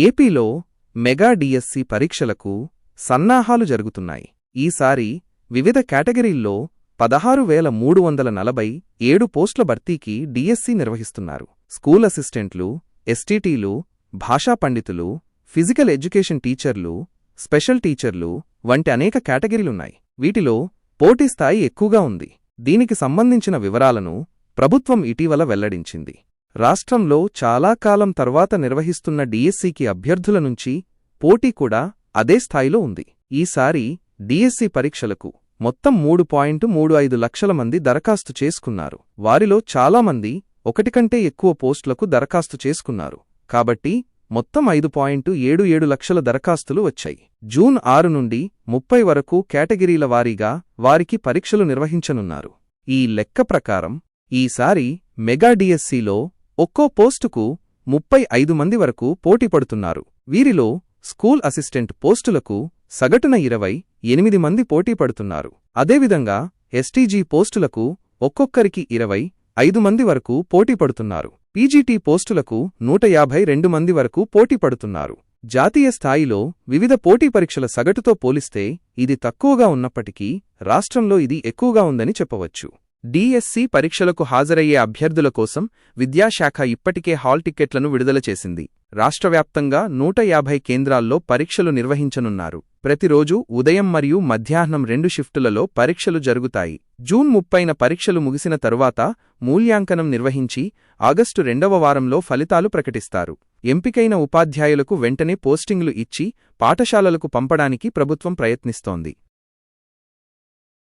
ఏపీలో mega DSC పరీక్షలకు సన్నాహాలు జరుగుతున్నాయి. ఈసారి వివిధ కేటగిరీల్లో పదహారు వేల మూడు వందల నలభై ఏడు పోస్టుల భర్తీకి డిఎస్సి నిర్వహిస్తున్నారు. స్కూల్ అసిస్టెంట్లు ఎస్టీటీలు భాషా పండితులు ఫిజికల్ ఎడ్యుకేషన్ టీచర్లు స్పెషల్ టీచర్లు వంటి అనేక కేటగిరీలున్నాయి. వీటిలో పోటీ స్థాయి ఎక్కువగా ఉంది. దీనికి సంబంధించిన వివరాలను ప్రభుత్వం ఇటీవల వెల్లడించింది. రాష్ట్రంలో చాలా కాలం తర్వాత నిర్వహిస్తున్న డిఎస్సికి అభ్యర్థుల నుంచి పోటీ కూడా అదే స్థాయిలో ఉంది. ఈసారి డిఎస్సి పరీక్షలకు మొత్తం మూడు పాయింట్ మూడు ఐదు లక్షల మంది దరఖాస్తు చేసుకున్నారు. వారిలో చాలామంది ఒకటి కంటే ఎక్కువ పోస్టులకు దరఖాస్తు చేసుకున్నారు. కాబట్టి మొత్తం ఐదు పాయింట్ ఏడు ఏడు లక్షల దరఖాస్తులు వచ్చాయి. జూన్ ఆరు నుండి ముప్పై వరకు కేటగిరీల వారీగా వారికి పరీక్షలు నిర్వహించనున్నారు. ఈ లెక్క ప్రకారం ఈసారి మెగా డిఎస్సిలో ఒక్కో పోస్టుకు ముప్పై ఐదు మంది వరకు పోటీపడుతున్నారు వీరిలో స్కూల్ అసిస్టెంట్ పోస్టులకు సగటున ఇరవై ఎనిమిది మంది పోటీ పడుతున్నారు. అదేవిధంగా ఎస్టీజీ పోస్టులకు ఒక్కొక్కరికి ఇరవై ఐదు మంది వరకు పోటీపడుతున్నారు పీజీటీ పోస్టులకు నూట యాభై రెండు మంది వరకు పోటీపడుతున్నారు జాతీయ స్థాయిలో వివిధ పోటీ పరీక్షల సగటుతో పోలిస్తే ఇది తక్కువగా ఉన్నప్పటికీ రాష్ట్రంలో ఇది ఎక్కువగా ఉందని చెప్పవచ్చు. డిఎస్సి పరీక్షలకు హాజరయ్యే అభ్యర్థుల కోసం విద్యాశాఖ ఇప్పటికే హాల్ టిక్కెట్లను విడుదల చేసింది. రాష్ట్రవ్యాప్తంగా నూట యాభై కేంద్రాల్లో పరీక్షలు నిర్వహించనున్నారు. ప్రతిరోజు ఉదయం మరియు మధ్యాహ్నం రెండు షిఫ్టులలో పరీక్షలు జరుగుతాయి. జూన్ ముప్పైన పరీక్షలు ముగిసిన తరువాత మూల్యాంకనం నిర్వహించి ఆగస్టు రెండవ వారంలో ఫలితాలు ప్రకటిస్తారు. ఎంపికైన ఉపాధ్యాయులకు వెంటనే పోస్టింగ్లు ఇచ్చి పాఠశాలలకు పంపడానికి ప్రభుత్వం ప్రయత్నిస్తోంది.